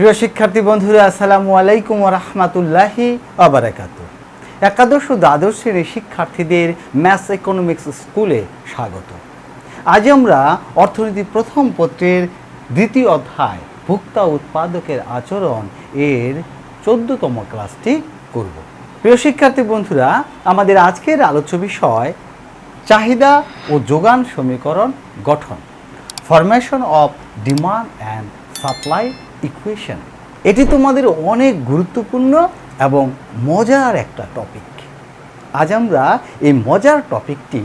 প্রিয় শিক্ষার্থী বন্ধুরা, আসসালামু আলাইকুম রহমতুল্লাহি আবরাকাত একাদশ ও দ্বাদশ শ্রেণির শিক্ষার্থীদের ম্যাথস ইকোনমিক্স স্কুলে স্বাগত। আজ আমরা অর্থনীতি প্রথম পত্রের দ্বিতীয় অধ্যায়, ভোক্তা উৎপাদকের আচরণ এর চোদ্দতম ক্লাসটি করব। প্রিয় শিক্ষার্থী বন্ধুরা, আমাদের আজকের আলোচ্য বিষয় চাহিদা ও যোগান সমীকরণ গঠন। Formation of demand and supply equation এটি তোমাদের অনেক গুরুত্বপূর্ণ এবং মজার একটা টপিক আজ আমরা এই মজার টপিকটি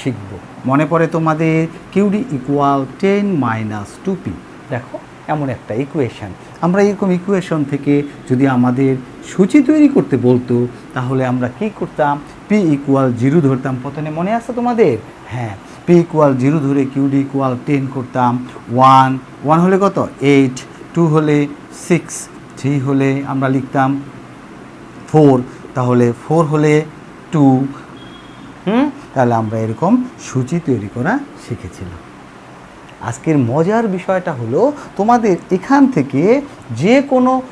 শিখব। মনে পড়ে তোমাদের Q D equal ten minus two P দেখো, এমন একটা ইকুয়েশন আমরা এরকম ইকুয়েশন থেকে যদি আমাদের সূচি তৈরি করতে বলতো, তাহলে আমরা কি করতাম? পি ইকুয়াল জিরো ধরতাম। প্রথমে মনে আছে তোমাদের? হ্যাঁ পি ইকুয়াল জিরো ধরে কিউডি ইকুয়াল টেন করতাম। ওয়ান ওয়ান হলে কত? এইট টু হলে সিক্স থ্রি হলে আমরা লিখতাম ফোর তাহলে ফোর হলে টু হুম? তাহলে আমরা এরকম সূচি তৈরি করা শিখেছিলাম। আজকের মজার বিষয়টা হলো তোমাদের এখান থেকে যে কোনো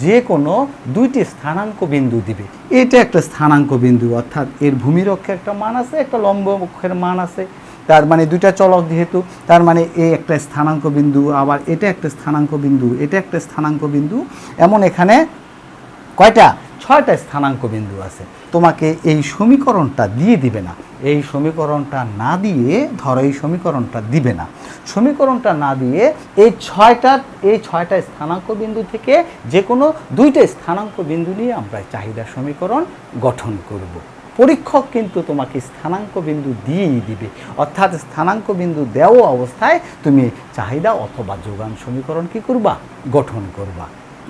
যে কোনো দুইটি স্থানাঙ্ক বিন্দু দিবে। এটা একটা স্থানাঙ্ক বিন্দু, অর্থাৎ এর ভূমির অক্ষে একটা মান আছে, একটা লম্ব অক্ষের মান আছে। তার মানে দুইটা চলক যেহেতু, তার মানে এই একটা স্থানাঙ্ক বিন্দু, আবার এটা একটা স্থানাঙ্ক বিন্দু, এটা একটা স্থানাঙ্ক বিন্দু, এমন এখানে কয়টা? ছয়টা স্থানাঙ্ক বিন্দু আছে। তোমাকে এই সমীকরণটা দিয়ে দিবে না। এই সমীকরণটা না দিয়ে, ধরো এই সমীকরণটা দিবে না। সমীকরণটা না দিয়ে এই ছয়টা এই ছয়টা স্থানাঙ্ক বিন্দু থেকে যে কোনো দুইটা স্থানাঙ্ক বিন্দু নিয়ে আমরা চাহিদা সমীকরণ গঠন করব। পরীক্ষক কিন্তু তোমাকে স্থানাঙ্ক বিন্দু দিয়েই দিবে। অর্থাৎ স্থানাঙ্ক বিন্দু দেওয়া অবস্থায় তুমি চাহিদা অথবা যোগান সমীকরণ কি করবা? গঠন করবা।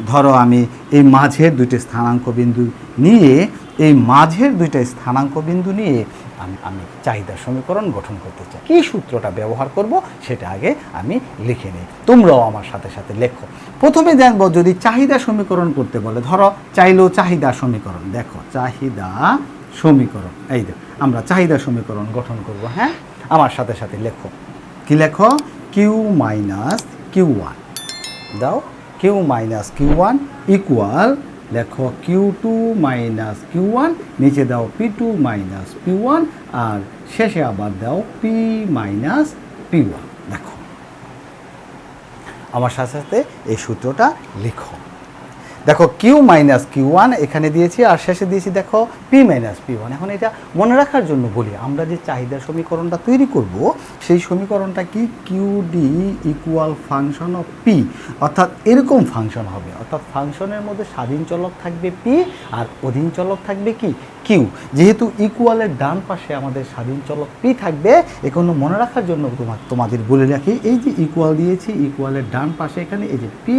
ধরো আমি এই মাঝের দুইটা স্থানাঙ্ক বিন্দু নিয়ে, এই মাঝের দুইটা স্থানাঙ্ক বিন্দু নিয়ে আমি আমি চাহিদা সমীকরণ গঠন করতে চাই। কী সূত্রটা ব্যবহার করব সেটা আগে আমি লিখে নিই। তোমরাও আমার সাথে সাথে লেখো। প্রথমে দেখব যদি চাহিদা সমীকরণ করতে বলে, ধরো চাইলেও চাহিদা সমীকরণ। দেখো, চাহিদা সমীকরণ। এই দেখো আমরা চাহিদা সমীকরণ গঠন করব হ্যাঁ? আমার সাথে সাথে লেখো। কি লেখো? কিউ মাইনাস কিউ ওয়ান দাও। Q minus Q one equal লেখো Q two minus Q one নিচে দাও P two minus P one আর শেষে আবার দাও পি মাইনাস পি ওয়ান দেখো। আমার সাথে সাথে এই সূত্রটা লিখো। দেখো কিউ মাইনাস কিউ ওয়ান এখানে দিয়েছি আর শেষে দিয়েছি দেখো পি মাইনাস পি ওয়ান এখন এটা মনে রাখার জন্য বলি, আমরা যে চাহিদা সমীকরণটা তৈরি করব, সেই সমীকরণটা কি Q D equal function of P অর্থাৎ এরকম ফাংশন হবে। অর্থাৎ ফাংশনের মধ্যে স্বাধীন চলক থাকবে পি আর অধীন চলক থাকবে কি? কিউ যেহেতু ইকুয়ালের ডান পাশে আমাদের স্বাধীন চলক পি থাকবে, এখনও মনে রাখার জন্য তোমার তোমাদের বলে রাখি, এই যে ইকুয়াল দিয়েছি ইকুয়ালের ডান পাশে এখানে এই যে পি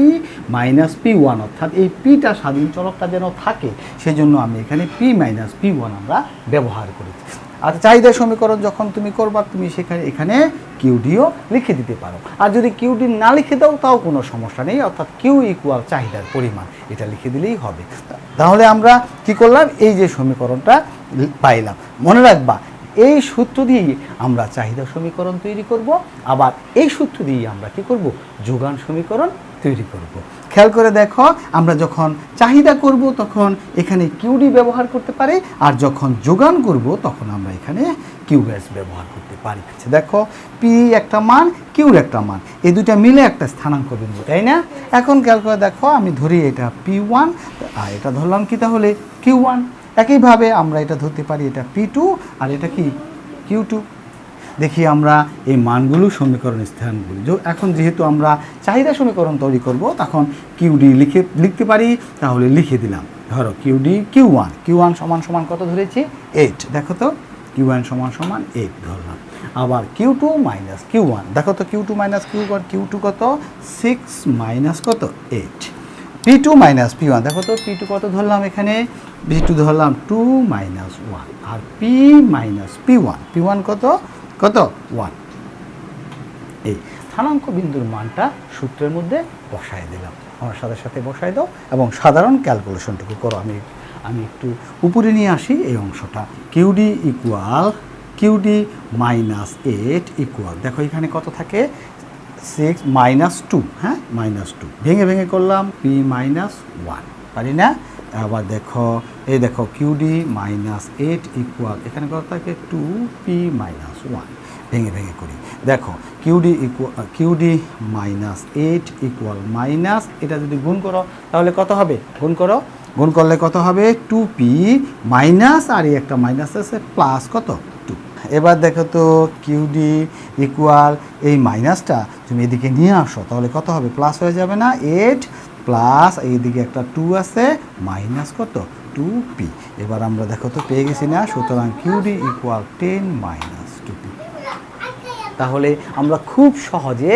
মাইনাস পি ওয়ান অর্থাৎ এই পিটা স্বাধীন চলকটা যেন থাকে, সেজন্য আমি এখানে পি মাইনাস পি ওয়ান আমরা ব্যবহার করেছি। আর চাহিদা সমীকরণ যখন তুমি করবা, তুমি সেখানে, এখানে কিউডিও লিখে দিতে পারো। আর যদি কিউডি না লিখে দাও, তাও কোনো সমস্যা নেই, অর্থাৎ কিউ ইকুয়াল চাহিদার পরিমাণ, এটা লিখে দিলেই হবে। তাহলে আমরা কি করলাম? এই যে সমীকরণটা পাইলাম। মনে রাখবা, এই সূত্র দিয়েই আমরা চাহিদা সমীকরণ তৈরি করব, আবার এই সূত্র দিয়েই আমরা কি করব? যোগান সমীকরণ তৈরি করব। খেয়াল করে দেখো আমরা যখন চাহিদা করব তখন এখানে কিউডি ব্যবহার করতে পারি আর যখন যোগান করব তখন আমরা এখানে কিউএস ব্যবহার করতে পারি। আচ্ছা, দেখো পি একটা মান কিউর একটা মান এই দুটা মিলে একটা স্থানাঙ্ক বিন্দু তাই না? এখন খেয়াল করে দেখো আমি ধরি এটা পি ওয়ান আর এটা ধরলাম কি তাহলে কিউ ওয়ান একইভাবে আমরা এটা ধরতে পারি এটা পি টু আর এটা কি? কিউ টু দেখি আমরা এই মানগুলো সমীকরণ স্থানগুলি। এখন যেহেতু আমরা চাহিদা সমীকরণ তৈরি করব, তখন কিউডি লিখে, লিখতে পারি, তাহলে লিখে দিলাম। ধরো Q D Q one Q one সমান সমান কত ধরেছি? এইট দেখো তো কিউ ওয়ান সমান সমান এইট ধরলাম। আবার Q two minus Q one দেখো তো Q two minus Q one Q two কত? সিক্স মাইনাস কত? Eight P two minus P one দেখো তো পি টু কত ধরলাম এখানে? পি টু ধরলাম টু মাইনাস ওয়ান আর P minus P one P one কত? কত? ওয়ান। এই স্থানাঙ্ক বিন্দুর মানটা সূত্রের মধ্যে বসায় দিলাম। আমার সাথে সাথে বসায় দাও এবং সাধারণ ক্যালকুলেশনটুকু করো। আমি আমি একটু উপরে নিয়ে আসি এই অংশটা। Q D equal Q D minus eight equal দেখো এখানে কত থাকে? সিক্স মাইনাস টু হ্যাঁ? মাইনাস টু ভেঙে ভেঙে করলাম পি মাইনাস ওয়ান পারি না? আবার দেখো এই দেখো কিউডি মাইনাস এইট ইকুয়াল এখানে কত থাকে? টু পি মাইনাস ওয়ান ভেঙে ভেঙে করি। দেখো Q D equal Q D minus eight equal minus এটা যদি গুণ করো, তাহলে কত হবে? গুণ করো। গুণ করলে কত হবে? টু পি মাইনাস আর এই একটা মাইনাস আছে প্লাস কত? টু এবার দেখো তো কিউডি ইকুয়াল এই মাইনাসটা তুমি এদিকে নিয়ে আসো, তাহলে কত হবে? প্লাস হয়ে যাবে না এইট প্লাস এইদিকে একটা টু আছে, মাইনাস কত? Two P. এবার আমরা দেখো তো পেয়ে গেছি না, সুতরাং Q D equal ten minus two P. তাহলে আমরা খুব সহজে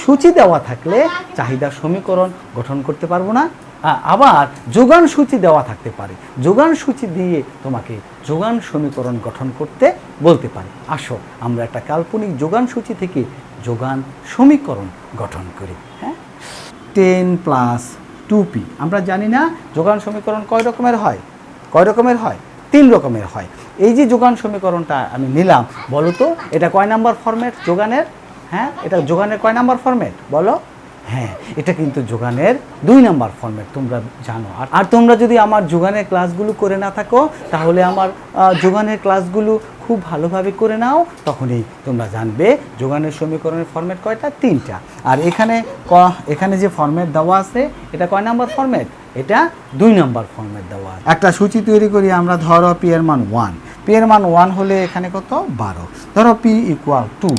সূচি দেওয়া থাকলে চাহিদা সমীকরণ গঠন করতে পারব না। আবার যোগান সূচি দেওয়া থাকতে পারে। যোগান সূচি দিয়ে তোমাকে যোগান সমীকরণ গঠন করতে বলতে পারে। আসো, আমরা একটা কাল্পনিক যোগান সূচি থেকে যোগান সমীকরণ গঠন করি। টেন প্লাস টু পি আমরা জানি না যোগান সমীকরণ কয় রকমের হয়? কয় রকমের হয়? তিন রকমের হয়। এই যে যোগান সমীকরণটা আমি নিলাম, বলো তো, এটা কয় নাম্বার ফরম্যাট যোগানের? হ্যাঁ এটা যোগানের কয় নাম্বার ফরম্যাট বলো। হ্যাঁ এটা কিন্তু যোগানের দুই নাম্বার ফরম্যাট তোমরা জানো। আর আর তোমরা যদি আমার যোগানের ক্লাসগুলো করে না থাকো, তাহলে আমার যোগানের ক্লাসগুলো খুব ভালোভাবে করে নাও, তখনই তোমরা জানবে যোগানের সমীকরণের ফরম্যাট কয়টা? তিনটা। আর এখানে ক- এখানে যে ফরম্যাট দেওয়া আছে, এটা কয় নাম্বার ফরম্যাট এটা দুই নাম্বার ফরম্যাট দেওয়া আছে। একটা সূচি তৈরি করি আমরা, ধরো পি এর মান ওয়ান পি এর মান ওয়ান হলে এখানে কত? বারো। ধরো পি ইকুয়াল টু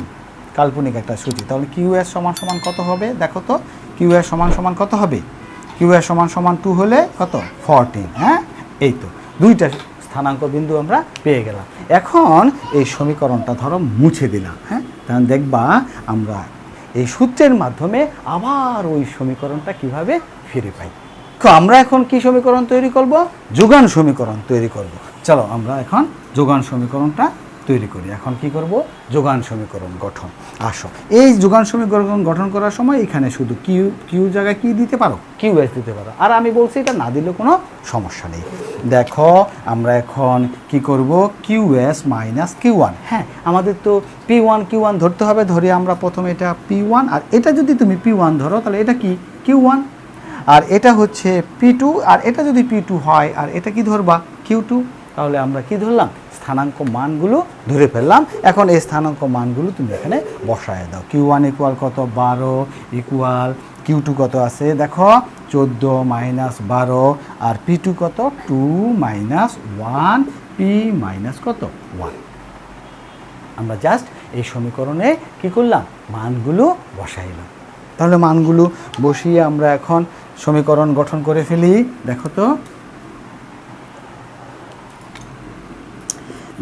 কাল্পনিক একটা সূচি। তাহলে কিউ এস সমান সমান কত হবে? দেখো তো কিউ এস সমান সমান কত হবে? কিউ এস সমান সমান টু হলে কত? ফরটিন হ্যাঁ? এই তো। দুইটা স্থানাঙ্ক বিন্দু আমরা পেয়ে গেলাম। এখন এই সমীকরণটা ধরো মুছে দিলাম হ্যাঁ? তাহলে দেখবা আমরা এই সূত্রের মাধ্যমে আবার ওই সমীকরণটা কীভাবে ফিরে পাই। তো আমরা এখন কি সমীকরণ তৈরি করব? যোগান সমীকরণ তৈরি করব। চলো আমরা এখন যোগান সমীকরণটা তৈরি করি। এখন কি করব? যোগান সমীকরণ গঠন। আসো। এই যোগান সমীকরণ গঠন করার সময় এখানে শুধু কিউ কিউ জায়গায় কি দিতে পারো? কিউ এস দিতে পারো। আর আমি বলছি এটা না দিলে কোনো সমস্যা নেই। দেখো, আমরা এখন কি করব? Q S minus Q one হ্যাঁ আমাদের তো পি ওয়ান কিউ ওয়ান ধরতে হবে। ধরে আমরা প্রথমে এটা পি ওয়ান আর এটা যদি তুমি পি ওয়ান ধরো, তাহলে এটা কি? কিউ ওয়ান আর এটা হচ্ছে পি টু আর এটা যদি পি টু হয়, আর এটা কি ধরবা? কিউ টু তাহলে আমরা কি ধরলাম? স্থানাঙ্ক মানগুলো ধরে ফেললাম। এখন এই স্থানাঙ্ক মানগুলো তুমি এখানে বসায় দাও। কিউ ওয়ান ইকুয়াল কত? বারো ইকুয়াল কিউ টু কত আছে? দেখো, চোদ্দ মাইনাস বারো আর পি টু কত? Two minus one, P minus কত? ওয়ান। আমরা জাস্ট এই সমীকরণে কি করলাম? মানগুলো বসাইলাম তাহলে মানগুলো বসিয়ে আমরা এখন সমীকরণ গঠন করে ফেলি। দেখো তো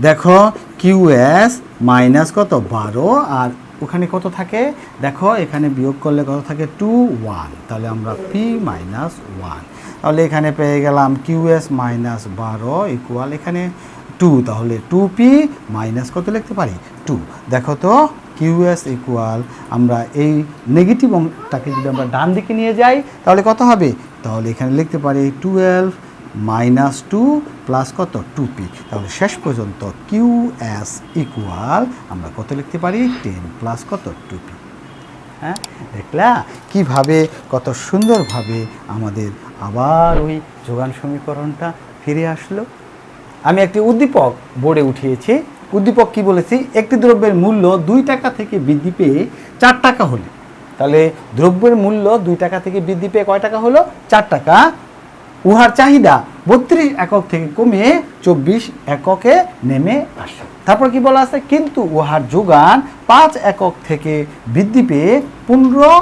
দেখো, কিউ এস মাইনাস কত? বারো। আর ওখানে কত থাকে? দেখো, এখানে বিয়োগ করলে কত থাকে? Two one. তাহলে আমরা পি মাইনাস ওয়ান। তাহলে এখানে পেয়ে গেলাম কিউ এস মাইনাস বারো ইকুয়াল এখানে টু। তাহলে টু পি মাইনাস কত লিখতে পারি? টু। দেখো তো কিউএস ইকুয়াল আমরা এই নেগেটিভ অংশটাকে যদি আমরা ডান দিকে নিয়ে যাই, তাহলে কত হবে? তাহলে এখানে লিখতে পারি টুয়েলভ মাইনাস টু প্লাস কত? Two P. তাহলে শেষ পর্যন্ত কিউ এস ইকুয়াল আমরা কত লিখতে পারি? টেন প্লাস কত? Two P. হ্যাঁ? দেখলা? কীভাবে কত সুন্দরভাবে আমাদের আবার ওই যোগান সমীকরণটা ফিরে আসলো। আমি একটি উদ্দীপক বোর্ডে উঠিয়েছি। উদ্দীপক কি বলেছি? একটি দ্রব্যের মূল্য দুই টাকা থেকে বৃদ্ধি পেয়ে চার টাকা হলে। তাহলে দ্রব্যের মূল্য দুই টাকা থেকে বৃদ্ধি পেয়ে কয় টাকা হলো? চার টাকা। উহার চাহিদা বত্রিশ একক থেকে কমে চব্বিশ এককে নেমে আসে। তারপর কি বলা আছে? কিন্তু উহার যোগান পাঁচ একক থেকে বৃদ্ধি পেয়ে পনেরো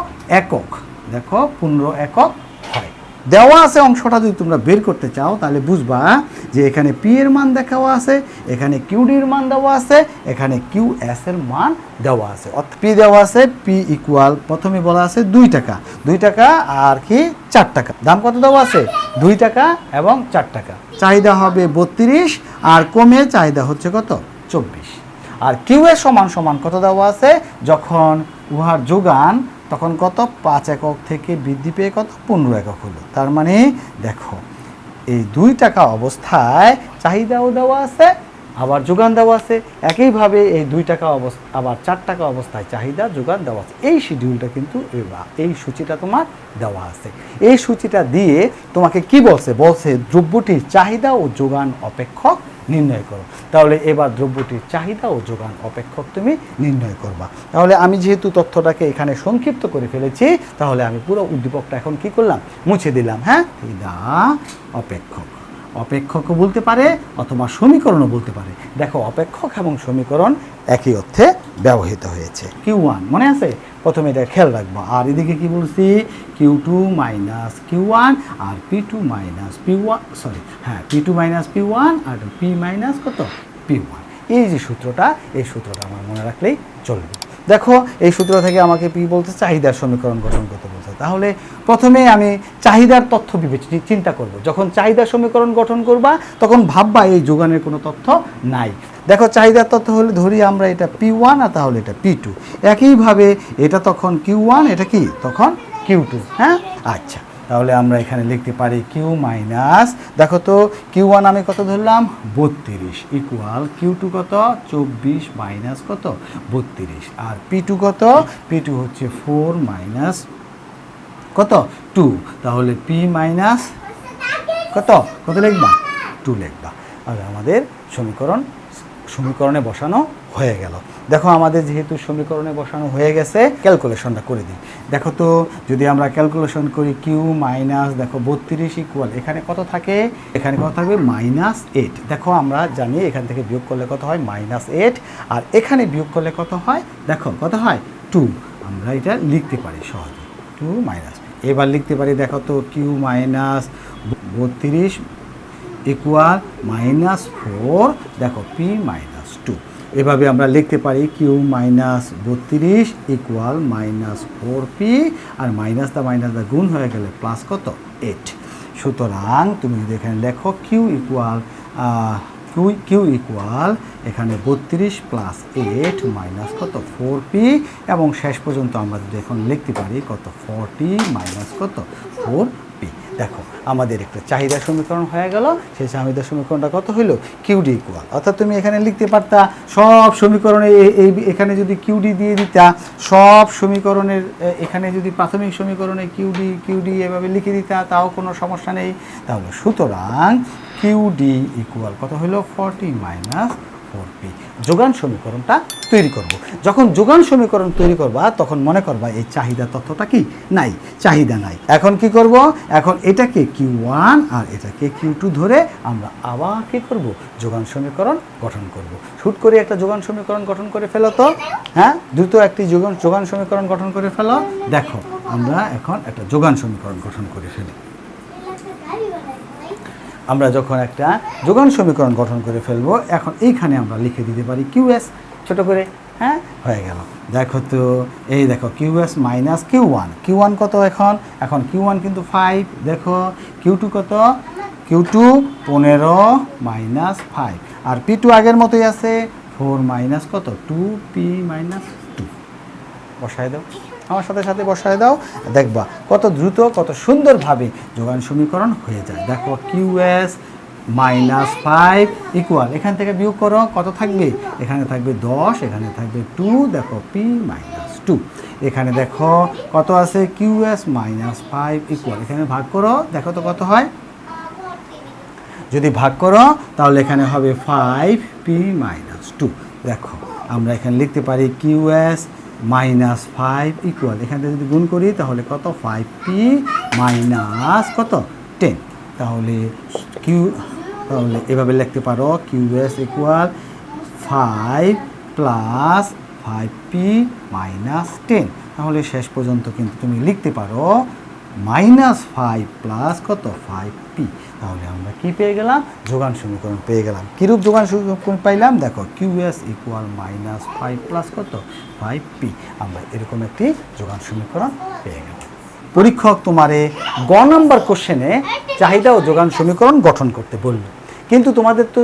একক। দেখো, পনেরো একক দেওয়া আছে অংশটা যদি তোমরা বের করতে চাও, তাহলে বুঝবা যে এখানে পি এর মান দেখাওয়া আছে, এখানে কিউ কিউডির মান দেওয়া আছে, এখানে কিউ এস এর মান দেওয়া আছে। অর্থাৎ পি দেওয়া আছে পি ইকুয়াল প্রথমে বলা আছে দুই টাকা। দুই টাকা আর কি চার টাকা। দাম কত দেওয়া আছে? দুই টাকা এবং চার টাকা। চাহিদা হবে বত্রিশ, আর কমে চাহিদা হচ্ছে কত? চব্বিশ। আর কিউ এর সমান সমান কত দেওয়া আছে? যখন উহার যোগান তখন কত? পাঁচ একক থেকে বৃদ্ধি পেয়ে কত? পনেরো একক হলো। তার মানে দেখো, এই দুই টাকা অবস্থায় চাহিদাও দেওয়া আছে, আবার যোগান দেওয়া আছে। একইভাবে এই দুই টাকা অবস্থা, আবার চার টাকা অবস্থায় চাহিদা, যোগান দেওয়া আছে। এই শিডিউলটা কিন্তু এই সূচিটা তোমার দেওয়া আছে। এই সূচিটা দিয়ে তোমাকে কি বলছে? বলছে দ্রব্যটির চাহিদা ও যোগান অপেক্ষক নির্ণয় করো। তাহলে এবার দ্রব্যটির চাহিদা ও যোগান অপেক্ষক তুমি নির্ণয় করবা। তাহলে আমি যেহেতু তথ্যটাকে এখানে সংক্ষিপ্ত করে ফেলেছি, তাহলে আমি পুরো উদ্দীপকটা এখন কি করলাম? মুছে দিলাম হ্যাঁ? চাহিদা অপেক্ষক। অপেক্ষকও বলতে পারে অথবা সমীকরণও বলতে পারে। দেখো, অপেক্ষক এবং সমীকরণ একই অর্থে ব্যবহৃত হয়েছে। কিউ ওয়ান মনে আছে? প্রথমে এটা খেয়াল রাখব। আর এদিকে কি বলছি? Q two minus Q one আর P two minus P one sorry হ্যাঁ P two minus P one আর পি মাইনাস কত? পি ওয়ান এই যে সূত্রটা, এই সূত্রটা আমার মনে রাখলেই চলবে। দেখো, এই সূত্র থেকে আমাকে পি বলতে চাহিদার সমীকরণ গঠন করতে বলছে। তাহলে প্রথমে আমি চাহিদার তথ্য বিবেচনা চিন্তা করব। যখন চাহিদার সমীকরণ গঠন করবা, তখন ভাববা এই যোগানের কোনো তথ্য নাই। দেখো, চাহিদার তথ্য হলে ধরি আমরা এটা পি ওয়ান আর তাহলে এটা পি টু একইভাবে এটা তখন কিউ ওয়ান এটা কি? তখন কিউ টু হ্যাঁ? আচ্ছা তাহলে আমরা এখানে লিখতে পারি কিউ মাইনাস দেখো তো কিউ ওয়ান আমি কত ধরলাম? বত্রিশ ইকুয়াল কিউ টু কত? চব্বিশ মাইনাস কত? বত্রিশ। আর পি টু কত? পি টু হচ্ছে ফোর মাইনাস কত? টু তাহলে পি মাইনাস কত? কত লিখবা? টু লিখবা। আর আমাদের সমীকরণ, সমীকরণে বসানো হয়ে গেল। দেখো, আমাদের যেহেতু সমীকরণে বসানো হয়ে গেছে ক্যালকুলেশনটা করে দিই। দেখো তো, যদি আমরা ক্যালকুলেশন করি কিউ মাইনাস দেখো, বত্রিশ ইকুয়াল এখানে কত থাকে? এখানে কত থাকবে? মাইনাস এইট দেখো, আমরা জানি এখান থেকে বিয়োগ করলে কত হয়? মাইনাস এইট আর এখানে বিয়োগ করলে কত হয়? দেখো, কত হয়? টু আমরা এটা লিখতে পারি সহজে। টু মাইনাস এবার লিখতে পারি, দেখো তো কিউ মাইনাস বত্রিশ ইকুয়াল মাইনাস ফোর দেখো পি মাইনাস এভাবে আমরা লিখতে পারি কিউ মাইনাস বত্রিশ ইকুয়াল মাইনাস ফোর পি আর মাইনাস দা মাইনাস দা গুণ হয়ে গেলে প্লাস কত? এইট সুতরাং তুমি যদি এখানে লেখো Q equal Q Q equal এখানে বত্রিশ প্লাস এইট মাইনাস কত? ফোর পি এবং শেষ পর্যন্ত আমরা যদি এখন লিখতে পারি কত? ফোরটি মাইনাস কত? ফোর দেখো, আমাদের একটা চাহিদা সমীকরণ হয়ে গেল। সেই চাহিদা সমীকরণটা কত হইল? কিউডি ইকুয়াল অর্থাৎ তুমি এখানে লিখতে পারতা, সব সমীকরণে এই- এখানে যদি কিউডি দিয়ে দিতা, সব সমীকরণের এখানে যদি প্রাথমিক সমীকরণে কিউডি কিউডি এভাবে লিখে দিতা, তাও কোনো সমস্যা নেই। তাহলে সুতরাং কিউডি ইকুয়াল কত হলো ফর্টি মাইনাস পি যোগান সমীকরণটা তৈরি করব। যখন যোগান সমীকরণ তৈরি করবা, তখন মনে করবা এই চাহিদা তথ্যটা কি? নাই, চাহিদা নাই। এখন কি করব? এখন এটাকে কিউ ওয়ান আর এটাকে কিউ টু ধরে আমরা আবার কি করব? যোগান সমীকরণ গঠন করব। শুট করে একটা যোগান সমীকরণ গঠন করে ফেলো তো। হ্যাঁ? দ্রুত একটি যোগান যোগান সমীকরণ গঠন করে ফেলো। দেখো, আমরা এখন একটা যোগান সমীকরণ গঠন করে ফেলি। আমরা যখন একটা যোগান সমীকরণ গঠন করে ফেলব, এখন এইখানে আমরা লিখে দিতে পারি কিউএস ছোট করে হ্যাঁ? হয়ে গেল। দেখো তো, এই দেখো, Q S minus Q one. Q one কত এখন? এখন কিউ ওয়ান কিন্তু ফাইভ। দেখো, কিউ টু কত? কিউ টু পনেরো মাইনাস ফাইভ। আর পি টু আগের মতোই আছে। ফোর মাইনাস কত? Two P minus two. বসায় দাও। আমার সাথে সাথে বসায় দাও। দেখবা কত দ্রুত, কত সুন্দরভাবে যোগান সমীকরণ হয়ে যায়। দেখো কিউএস মাইনাস ফাইভ ইকুয়াল এখান থেকে বিয়োগ করো, কত থাকবে? এখানে থাকবে দশ, এখানে থাকবে টু দেখো পি মাইনাস টু এখানে দেখো, কত আছে? কিউএস মাইনাস ফাইভ ইকুয়াল এখানে ভাগ করো, দেখো তো কত হয়। যদি ভাগ করো, তাহলে এখানে হবে ফাইভ পি মাইনাস টু দেখো, আমরা এখানে লিখতে পারি কিউএস মাইনাস ফাইভ ইকুয়াল এখান থেকে যদি গুণ করি, তাহলে কত? ফাইভ পি মাইনাস কত? টেন তাহলে কিউ তাহলে এভাবে লিখতে পারো Q S equal five plus five P minus ten তাহলে শেষ পর্যন্ত কিন্তু তুমি লিখতে পারো, মাইনাস ফাইভ প্লাস কত? ফাইভ পি তাহলে আমরা কি পেয়ে গেলাম? যোগান সমীকরণ পেয়ে গেলাম। কীরূপ যোগান সমীকরণ পাইলাম? দেখো Q S equal minus five plus কত? ফাইভ পি আমরা এরকম একটি যোগান সমীকরণ পেয়ে গেলাম। পরীক্ষক তোমারে গ নম্বর কোশ্চেনে চাহিদা ও যোগান সমীকরণ গঠন করতে বলল। কিন্তু তোমাদের তো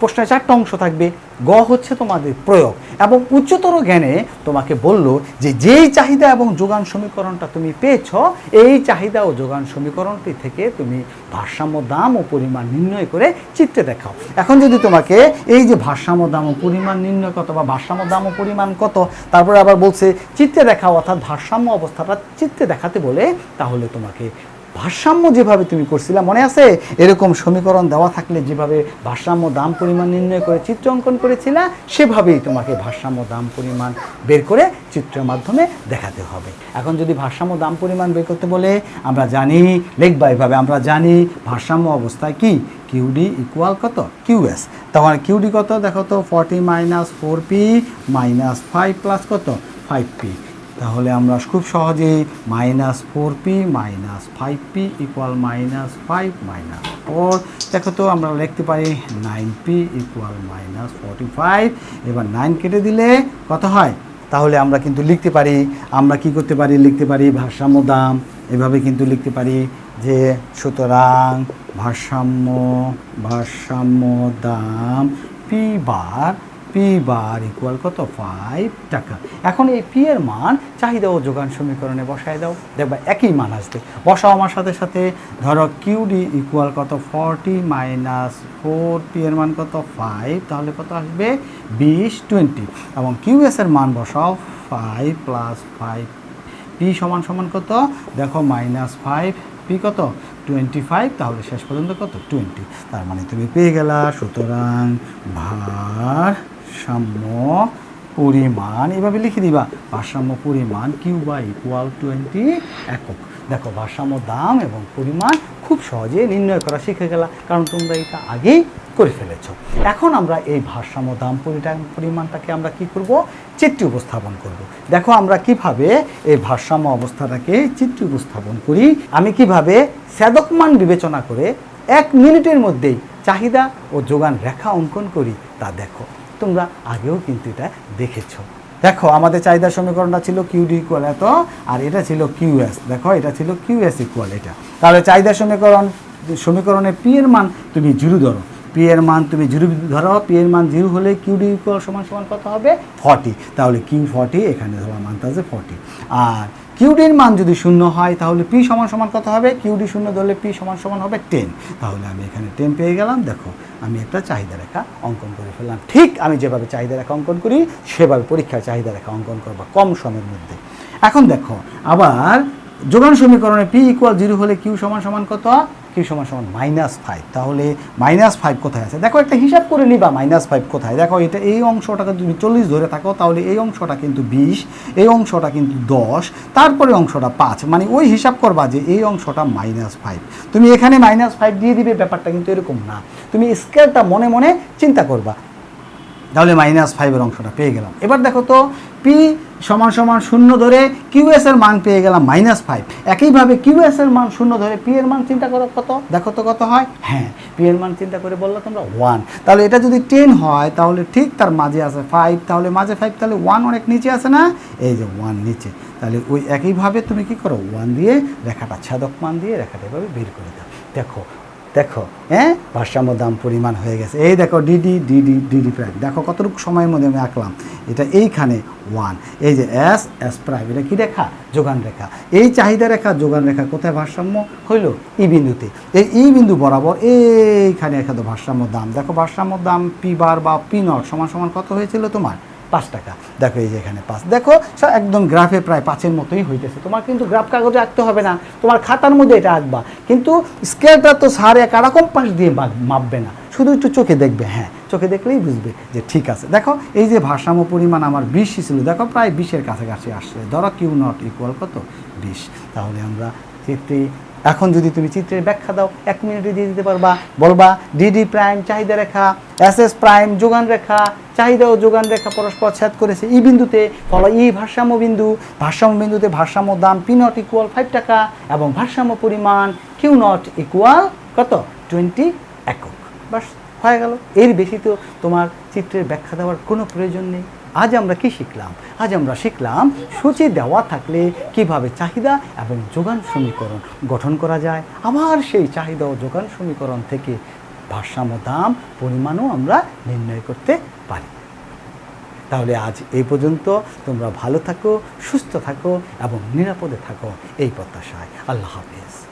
প্রশ্নের চারটা অংশ থাকবে। গ হচ্ছে তোমাদের প্রয়োগ। এবং উচ্চতর জ্ঞানে তোমাকে বলল যে যেই চাহিদা এবং যোগান সমীকরণটা তুমি পেয়েছ, এই চাহিদা ও যোগান সমীকরণটি থেকে তুমি ভারসাম্য, দাম ও পরিমাণ নির্ণয় করে চিত্রে দেখাও। এখন যদি তোমাকে এই যে ভারসাম্য, দাম ও পরিমাণ নির্ণয় কত বা ভারসাম্য, দাম ও পরিমাণ কত, তারপরে আবার বলছে চিত্রে দেখাও, অর্থাৎ ভারসাম্য অবস্থাটা চিত্রে দেখাতে বলে, তাহলে তোমাকে ভারসাম্য যেভাবে তুমি করছিলে, মনে আছে? এরকম সমীকরণ দেওয়া থাকলে যেভাবে ভারসাম্য, দাম, পরিমাণ নির্ণয় করে চিত্র অঙ্কন করেছিলে, সেভাবেই তোমাকে ভারসাম্য, দাম, পরিমাণ বের করে চিত্রের মাধ্যমে দেখাতে হবে। এখন যদি ভারসাম্য, দাম, পরিমাণ বের করতে বলে, আমরা জানি, লিখবা এভাবে, আমরা জানি ভারসাম্য অবস্থায় কি? কিউডি ইকুয়াল কত? কিউএস তখন কিউডি কত? দেখো তো forty minus four P minus five plus কত? ফাইভ পি তাহলে আমরা খুব সহজেই minus four P minus five P equal minus five minus four দেখো তো, আমরা লিখতে পারি nine P equal minus forty five এবার নাইন কেটে দিলে কত হয়? তাহলে আমরা কিন্তু লিখতে পারি, আমরা কি করতে পারি? লিখতে পারি ভারসাম্য দাম। এভাবে কিন্তু লিখতে পারি যে সুতরাং ভারসাম্য ভারসাম্য দাম P bar P bar equal কত? ফাইভ টাকা। এখন এই পি এর মান চাহিদা ও যোগান সমীকরণে বসায় দাও। দেখবা একই মান আসবে। বসাও আমার সাথে সাথে। ধরো কিউডি ইকুয়াল কত? ফর্টি মাইনাস ফোর পি এর মান কত? ফাইভ তাহলে কত আসবে? বিশ টোয়েন্টি এবং কিউএস এর মান বসাও। ফাইভ প্লাস ফাইভ পি সমান সমান কত? দেখো মাইনাস ফাইভ পি কত? টোয়েন্টি ফাইভ তাহলে শেষ পর্যন্ত কত? টোয়েন্টি তার মানে তুমি পেয়ে গেলা। সুতরাং ভার সাম্য পরিমাণ, এভাবে লিখে দিবা, ভারসাম্য পরিমাণ কিউ বাই ইকুয়াল টোয়েন্টি একক। দেখো, ভারসাম্য দাম এবং পরিমাণ খুব সহজে নির্ণয় করা শিখে গেলা, কারণ তোমরা এটা আগেই করে ফেলেছ। এখন আমরা এই ভারসাম্য দাম পরিমাণটাকে আমরা কি করব? চিত্রে উপস্থাপন করব। দেখো, আমরা কীভাবে এই ভারসাম্য অবস্থাটাকে চিত্রে উপস্থাপন করি, আমি কীভাবে স্যাদকমান বিবেচনা করে এক মিনিটের মধ্যেই চাহিদা ও যোগান রেখা অঙ্কন করি, তা দেখো। তোমরা আগেও কিন্তু এটা দেখেছ। দেখো, আমাদের চাহিদা সমীকরণটা ছিল কিউডি ইকুয়াল এত, আর এটা ছিল কিউএস দেখো, এটা ছিল কিউএস ইকুয়াল এটা। তাহলে চাহিদা সমীকরণ, সমীকরণে পি এর মান তুমি জিরো ধরো। পি এর মান তুমি জিরো ধরো, পি এর মান জিরো হলে কিউডি ইকুয়াল সমান সমান কত হবে? ফর্টি। তাহলে কিউ ফর্টি, এখানে ধরো মানতে আছে ফর্টি। আর কিউডির মান যদি শূন্য হয়, তাহলে পি সমান সমান কত হবে? কিউডি শূন্য ধরলে পি সমান সমান হবে টেন। তাহলে আমি এখানে টেন পেয়ে গেলাম। দেখো, আমি একটা চাহিদা রেখা অঙ্কন করে ফেললাম। ঠিক আমি যেভাবে চাহিদা রেখা অঙ্কন করি, সেভাবে পরীক্ষায় চাহিদা রেখা অঙ্কন করব কম সময়ের মধ্যে। এখন দেখো, আবার যোগান সমীকরণে পি ইকুয়াল জিরো হলে কিউ সমান সমান কত? কিউ সমান সমান? মাইনাস ফাইভ তাহলে মাইনাস ফাইভ কোথায় আছে? দেখো একটা হিসাব করে নিবা মাইনাস ফাইভ কোথায়? দেখো এটা এই অংশটাকে যদি চল্লিশ ধরে থাকো, তাহলে এই অংশটা কিন্তু বিশ, এই অংশটা কিন্তু দশ, তারপরে অংশটা পাঁচ। মানে ওই হিসাব করবা যে এই অংশটা মাইনাস ফাইভ তুমি এখানে মাইনাস ফাইভ দিয়ে দিবে, ব্যাপারটা কিন্তু এরকম না। তুমি স্কেলটা মনে মনে চিন্তা করবা। তাহলে মাইনাস ফাইভের অংশটা পেয়ে গেলাম। এবার দেখো তো পি সমান সমান শূন্য ধরে কিউএস এর মান পেয়ে গেলাম মাইনাস ফাইভ একইভাবে কিউএস এর মান শূন্য ধরে পি এর মান চিন্তা করো কত? দেখো তো কত হয়? হ্যাঁ পি এর মান চিন্তা করে বলল তোমরা ওয়ান তাহলে এটা যদি টেন হয়, তাহলে ঠিক তার মাঝে আছে ফাইভ তাহলে মাঝে ফাইভ তাহলে ওয়ান অনেক নিচে আছে না? এই যে ওয়ান নিচে। তাহলে ওই একইভাবে তুমি কি করো? ওয়ান দিয়ে রেখাটা, ছাদক মান দিয়ে রেখাটা এভাবে বের করে দাও। দেখো দেখো হ্যাঁ? ভারসাম্য দাম পরিমাণ হয়ে গেছে। এই দেখো ডিডি ডিডি ডিডি প্রাইম দেখো কতটুকু সময়ের মধ্যে আমি আঁকলাম। এটা এইখানে ওয়ান এই যে এস এস প্রাইম এটা কী রেখা? যোগান রেখা। এই চাহিদা রেখা, যোগান রেখা কোথায় ভারসাম্য হইল? ই বিন্দুতে। এই ই বিন্দু বরাবর এইখানে এখানে ভারসাম্য দাম। দেখো ভারসাম্য দাম পি বার বা পি নট সমান সমান কত হয়েছিল তোমার? পাঁচ টাকা। দেখো এই যে এখানে পাঁচ। দেখো একদম গ্রাফে প্রায় পাঁচের মতোই হইতেছে। তোমার কিন্তু গ্রাফ কাগজে আঁকতে হবে না। তোমার খাতার মধ্যে এটা আঁকবা। কিন্তু স্কেলটা তো সার এক আরকম পাশ দিয়ে মাপ- মাপবে না। শুধু একটু চোখে দেখবে হ্যাঁ। চোখে দেখলেই বুঝবে যে ঠিক আছে। দেখো, এই যে ভারসাম্য পরিমাণ আমার বিশই ছিল, দেখো প্রায় বিশের কাছাকাছি আসছে। ধরো কিউ নট ইকুয়াল কত? বিশ। তাহলে আমরা চিত্রে এখন যদি তুমি চিত্রের ব্যাখ্যা দাও, এক মিনিটে দিয়ে দিতে পারবা। বলবা ডিডি প্রাইম চাহিদা রেখা এস এস প্রাইম যোগান রেখা, চাহিদা ও যোগান রেখা পরস্পর ছেদ করেছে। ই বিন্দুতে ফলে ই ভারসাম্য বিন্দু। ভারসাম্য বিন্দুতে ভারসাম্য দাম পি নট ইকুয়াল ফাইভ টাকা এবং ভারসাম্য পরিমাণ কিউ নট ইকুয়াল কত? টোয়েন্টি একক। বাস হয়ে গেল। এর বেশি তো তোমার চিত্রের ব্যাখ্যা দেওয়ার কোনো প্রয়োজন নেই। আজ আমরা কি শিখলাম? আজ আমরা শিখলাম সূচি দেওয়া থাকলে কীভাবে চাহিদা এবং যোগান সমীকরণ গঠন করা যায়। আবার সেই চাহিদা ও যোগান সমীকরণ থেকে ভারসাম্য, দাম, পরিমাণও আমরা নির্ণয় করতে পারি। তাহলে আজ এই পর্যন্ত। তোমরা ভালো থাকো, সুস্থ থাকো এবং নিরাপদে থাকো। এই প্রত্যাশায় আল্লাহ হাফিজ।